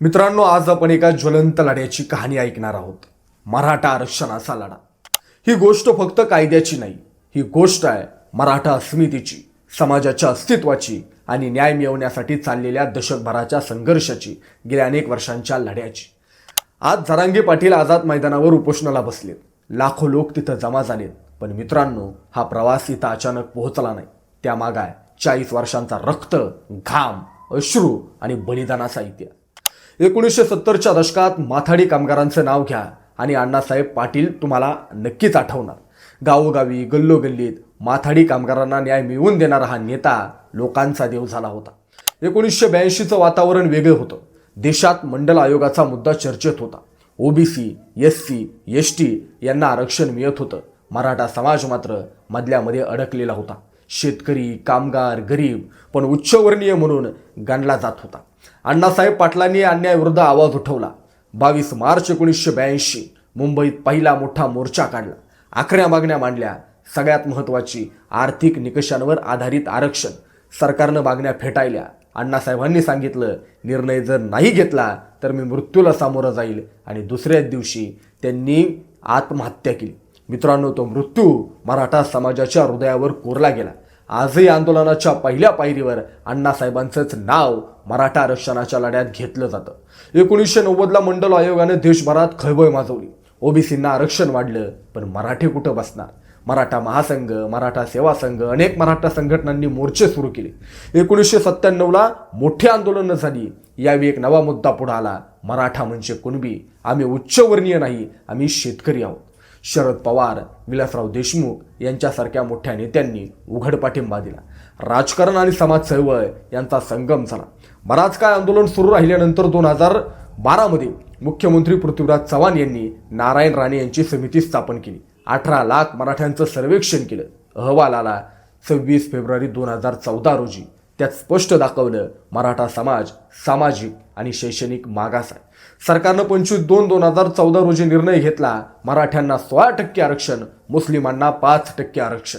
मित्रांनो आज आपण एका ज्वलंत लढ्याची कहाणी ऐकणार आहोत. मराठा आरक्षणाचा लढा. ही गोष्ट फक्त कायद्याची नाही ही गोष्ट आहे मराठा अस्मितेची समाजाच्या अस्तित्वाची आणि न्याय मिळवण्यासाठी चाललेल्या दशकभराच्या संघर्षाची गेल्या अनेक वर्षांच्या लढ्याची. आज जरांगे पाटील आझाद मैदानावर उपोषणाला बसलेत. लाखो लोक तिथं जमा झालेत पण मित्रांनो हा प्रवास इथं अचानक पोहोचला नाही. त्यामागाय चाळीस वर्षांचा रक्त घाम अश्रू आणि बलिदानाचा इतिहास एकोणीसशे सत्तरच्या दशकात माथाडी कामगारांचं नाव घ्या आणि अण्णासाहेब पाटील तुम्हाला नक्कीच आठवणार. गावोगावी गल्लोगल्लीत माथाडी कामगारांना न्याय मिळवून देणारा हा नेता लोकांचा देव झाला होता. एकोणीसशे ब्याऐंशीचं वातावरण वेगळं होतं. देशात मंडल आयोगाचा मुद्दा चर्चेत होता. OBC S C S T यांना आरक्षण मिळत होतं. मराठा समाज मात्र मधल्यामध्ये अडकलेला होता. शेतकरी कामगार गरीब पण उच्चवर्णीय म्हणून गणला जात होता. अण्णासाहेब पाटलांनी अन्यायाविरुद्ध आवाज उठवला. बावीस मार्च एकोणीसशे ब्याऐंशी मुंबईत पहिला मोठा मोर्चा काढला. आखऱ्या मागण्या मांडल्या. सगळ्यात महत्त्वाची आर्थिक निकषांवर आधारित आरक्षण. सरकारनं मागण्या फेटाळल्या. अण्णासाहेबांनी सांगितलं निर्णय जर नाही घेतला तर मी मृत्यूला सामोरं जाईल. आणि दुसऱ्याच दिवशी त्यांनी आत्महत्या केली. मित्रांनो तो मृत्यू मराठा समाजाच्या हृदयावर कोरला गेला. आजही आंदोलनाच्या पहिल्या पायरीवर अण्णासाहेबांचंच नाव मराठा आरक्षणाच्या लढ्यात घेतलं जातं. एकोणीसशे नव्वदला मंडल आयोगाने देशभरात खळबळ माजवली. ओबीसींना आरक्षण वाढलं पण मराठी कुठं बसणार? मराठा महासंघ मराठा सेवा संघ अनेक मराठा संघटनांनी मोर्चे सुरू केले. एकोणीसशे सत्त्याण्णवला मोठी आंदोलनं झाली. यावेळी एक नवा मुद्दा पुढे आला. मराठा म्हणजे कुणबी? आम्ही उच्चवर्णीय नाही आम्ही शेतकरी आहोत. शरद पवार विलासराव देशमुख यांच्यासारख्या मोठ्या नेत्यांनी उघड पाठिंबा दिला. राजकारण आणि समाज चळवळ यांचा संगम झाला. बराच काळ आंदोलन सुरू राहिल्यानंतर दोन हजार बारामध्ये मुख्यमंत्री पृथ्वीराज चव्हाण यांनी नारायण राणे यांची समिती स्थापन केली. अठरा लाख मराठ्यांचं सर्वेक्षण केलं. अहवाल आला सव्वीस फेब्रुवारी दोन हजार चौदा रोजी. त्यात स्पष्ट दाखवलं मराठा समाज सामाजिक आणि शैक्षणिक मागास आहे. सरकारनं पंचवीस दोन दोन हजार चौदा रोजी निर्णय घेतला मराठ्यांना सोळा टक्के आरक्षण मुस्लिमांना पाच टक्के आरक्षण.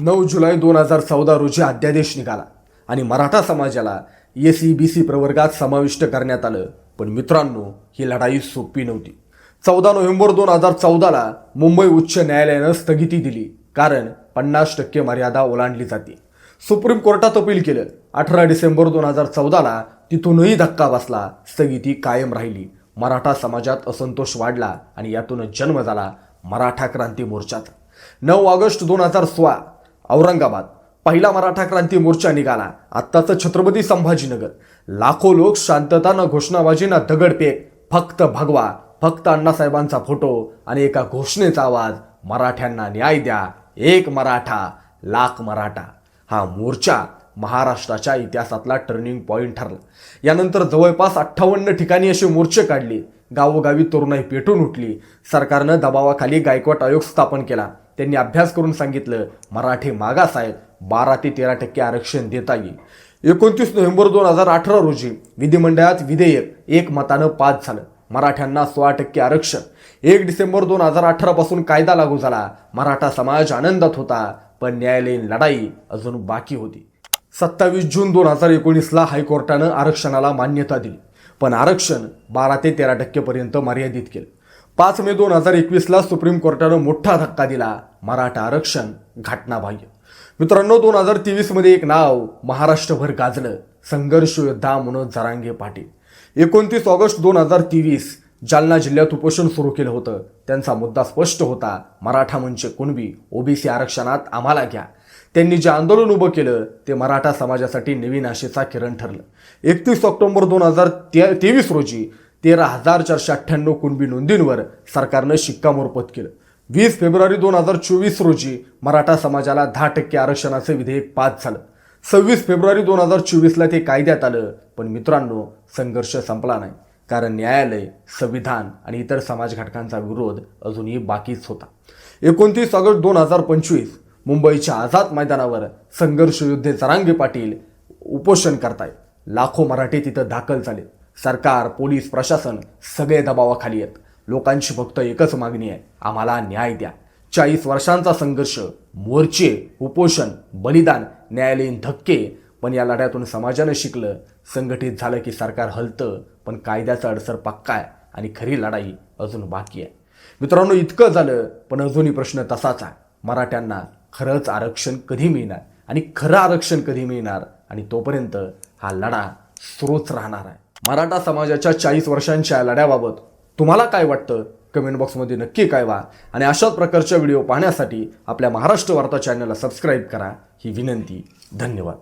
नऊ जुलै दोन हजार चौदा रोजी अध्यादेश निघाला आणि मराठा समाजाला एस सी बी सी प्रवर्गात समाविष्ट करण्यात आलं. पण मित्रांनो ही लढाई सोपी नव्हती. चौदा नोव्हेंबर दोन हजार चौदाला मुंबई उच्च न्यायालयानं स्थगिती दिली कारण पन्नास टक्के मर्यादा ओलांडली जाते. सुप्रीम कोर्टात अपील केलं. अठरा डिसेंबर दोन हजार चौदाला तिथूनही धक्का बसला. स्थगिती कायम राहिली. मराठा समाजात असंतोष वाढला आणि यातूनच जन्म झाला मराठा क्रांती मोर्चात. नऊ ऑगस्ट दोन हजार सोळा औरंगाबाद. पहिला मराठा क्रांती मोर्चा निघाला. आत्ताचं छत्रपती संभाजीनगर. लाखो लोक शांतता न घोषणाबाजी ना दगडफेक फक्त भगवा फक्त अण्णासाहेबांचा फोटो आणि एका घोषणेचा आवाज मराठ्यांना न्याय द्या एक मराठा लाख मराठा. हा मोर्चा महाराष्ट्राच्या इतिहासातला टर्निंग पॉईंट ठरला. यानंतर जवळपास अठ्ठावन्न ठिकाणी असे मोर्चे काढले. गावोगावी तरुणाई पेटून उठली. सरकारनं दबावाखाली गायकवाड आयोग स्थापन केला. त्यांनी अभ्यास करून सांगितलं मराठे मागास आहेत बारा ते तेरा टक्के आरक्षण देता येईल. एकोणतीस नोव्हेंबर दोन हजार अठरा रोजी विधिमंडळात विधेयक एक मतानं पास झालं. मराठ्यांना सोळा टक्के आरक्षण. एक डिसेंबर दोन हजार अठरापासून कायदा लागू झाला. मराठा समाज आनंदात होता. पण न्यायालयीन लढाई अजून बाकी होती. सत्तावीस जून दोन हजार एकोणीसला हायकोर्टानं आरक्षणाला मान्यता दिली. पण आरक्षण बारा ते तेरा टक्केपर्यंत मर्यादित केलं. पाच मे दोन हजार एकवीसला सुप्रीम कोर्टानं मोठा धक्का दिला. मराठा आरक्षण घटनाबाह्य. मित्रांनो दोन हजार तेवीसमध्ये एक नाव महाराष्ट्रभर गाजलं. संघर्ष योद्धा मनोज जरांगे पाटील. एकोणतीस ऑगस्ट दोन हजार तेवीस जालना जिल्ह्यात उपोषण सुरू केलं होतं. त्यांचा मुद्दा स्पष्ट होता. मराठा म्हणजे कुणबी? ओबीसी आरक्षणात आम्हाला घ्या. त्यांनी जे आंदोलन उभं केलं ते मराठा समाजासाठी नवीन आशेचा किरण ठरलं. एकतीस ऑक्टोबर दोन हजार ते तेवीस रोजी तेरा हजार चारशे अठ्ठ्याण्णव कुणबी नोंदींवर सरकारनं शिक्कामोर्फत केलं. वीस फेब्रुवारी दोन हजार चोवीस रोजी मराठा समाजाला दहा टक्के आरक्षणाचं विधेयक पास झालं. सव्वीस फेब्रुवारी दोन हजार चोवीसला ते कायद्यात आलं पण मित्रांनो संघर्ष संपला नाही. कारण न्यायालय संविधान आणि इतर समाज घटकांचा विरोध अजूनही बाकीच होता. एकोणतीस ऑगस्ट दोन हजार पंचवीस मुंबईच्या आझाद मैदानावर संघर्ष योद्धे जरांगे पाटील उपोषण करतायत. लाखो मराठी तिथं दाखल झाले. सरकार पोलीस प्रशासन सगळे दबावाखाली आहेत. लोकांची फक्त एकच मागणी आहे आम्हाला न्याय द्या. चाळीस वर्षांचा संघर्ष मोर्चे उपोषण बलिदान न्यायालयीन धक्के पण या लढ्यातून समाजानं शिकलं संघटित झालं की सरकार हलतं पण कायद्याचा अडसर पक्का आहे आणि खरी लढाई अजून बाकी आहे. मित्रांनो इतकं झालं पण अजूनही प्रश्न तसाच आहे. मराठ्यांना खरंच आरक्षण कधी मिळणार आणि खरं आरक्षण कधी मिळणार आणि तोपर्यंत हा लढा स्रोत राहणार आहे. मराठा समाजाच्या चाळीस वर्षांच्या लढ्याबाबत तुम्हाला काय वाटतं? कमेंट बॉक्समध्ये नक्की कळवा आणि अशाच प्रकारच्या व्हिडिओ पाहण्यासाठी आपल्या महाराष्ट्र वार्ता चॅनलला सबस्क्राईब करा. ही विनंती धन्यवाद.